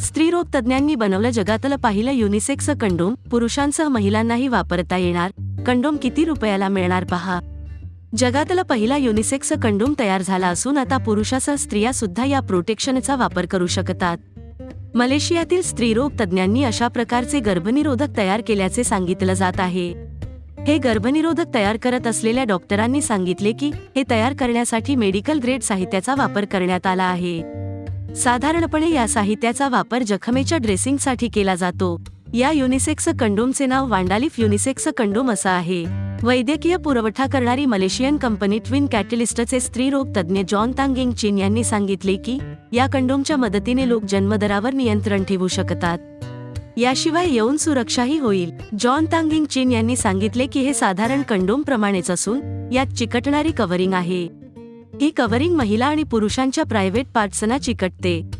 स्त्रीरोग तज्ज्ञांनी बनवलं जगातलं पाहिलं युनिसेक्स कंडोम. पुरुषांसह महिलांनाही वापरता येणार. कंडोम किती रुपयाला मिळणार पहा? जगातला पहिला युनिसेक्स कंडोम तयार झाला असून आता पुरुषासह स्त्रिया सुद्धा या प्रोटेक्शनचा वापर करू शकतात. मलेशियातील स्त्रीरोग तज्ज्ञांनी अशा प्रकारचे गर्भनिरोधक तयार केल्याचे सांगितलं जात आहे. हे गर्भनिरोधक तयार करत असलेल्या डॉक्टरांनी सांगितले की हे तयार करण्यासाठी मेडिकल ग्रेड साहित्याचा वापर करण्यात आला आहे. साधारणपणे या साहित्याचा वापर जखमेच्या ड्रेसिंगसाठी केला जातो. या युनिसेक्स कंडोमचे नाव वांडालिफ युनिसेक्स कंडोम असं आहे. वैद्यकीय पुरवठा करणारी मलेशियन कंपनी ट्विन कॅटलिस्टचे स्त्रीरोग तज्ज्ञ जॉन तांगिंग चीन यांनी सांगितले की या कंडोमच्या मदतीने लोक जन्मदरावर नियंत्रण ठेवू शकतात. याशिवाय यौन सुरक्षाही होईल. जॉन तांगिंग चीन यांनी सांगितले की हे साधारण कंडोम प्रमाणेच असून यात चिकटणारी कव्हरिंग आहे. ही कव्हरिंग महिला आणि पुरुषांच्या प्रायव्हेट पार्ट्सना चिकटते.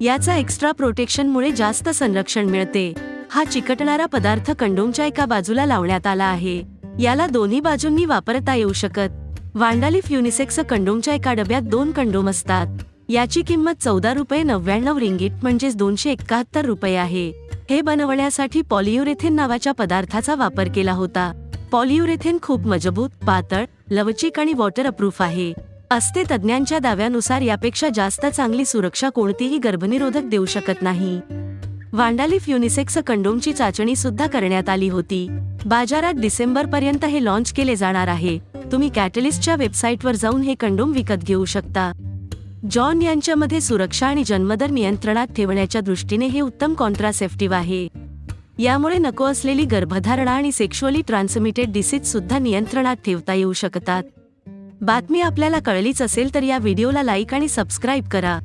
याचा एक्स्ट्रा प्रोटेक्शनमुळे जास्त संरक्षण मिळते. हा चिकटणारा पदार्थ कंडोमच्या एका बाजूला लावण्यात आला आहे. याला दोन्ही बाजूंनी वापरता येऊ शकत. वांडालिफ युनिसेक्स कंडोमच्या एका डब्यात दोन कंडोम असतात. याची किंमत चौदा रुपये नव्याण्णव रिंगीट म्हणजेच दोनशे एकाहत्तर रुपये आहे. हे बनवण्यासाठी पॉलियुरेथेन नावाच्या पदार्थाचा वापर केला होता. पॉलियुरेथेन खूप मजबूत पातळ लवचिक आणि वॉटर अप्रूफ आहे. असते तज्ज्ञांच्या दाव्यानुसार यापेक्षा जास्त चांगली सुरक्षा कोणतीही गर्भनिरोधक देऊ शकत नाही. वांडालिफ युनिसेक्स कंडोमची चाचणी सुद्धा करण्यात आली होती. बाजारात डिसेंबर पर्यंत हे लॉन्च केले जाणार आहे. तुम्ही कॅटलिस्टच्या वेबसाईटवर जाऊन हे कंडोम विकत घेऊ शकता. जॉन यांच्यामध्ये सुरक्षा आणि जन्मदर नियंत्रणात ठेवण्याच्या दृष्टीने हे उत्तम कॉन्ट्रासेप्टिव्ह आहे. यामुळे नको असलेली गर्भधारणा आणि सेक्शुअली ट्रान्समिटेड डिसीज सुद्धा नियंत्रणात ठेवता येऊ शकतात. बातमी आपल्याला कळलीच असेल तर या व्हिडिओला लाईक आणि सबस्क्राईब करा.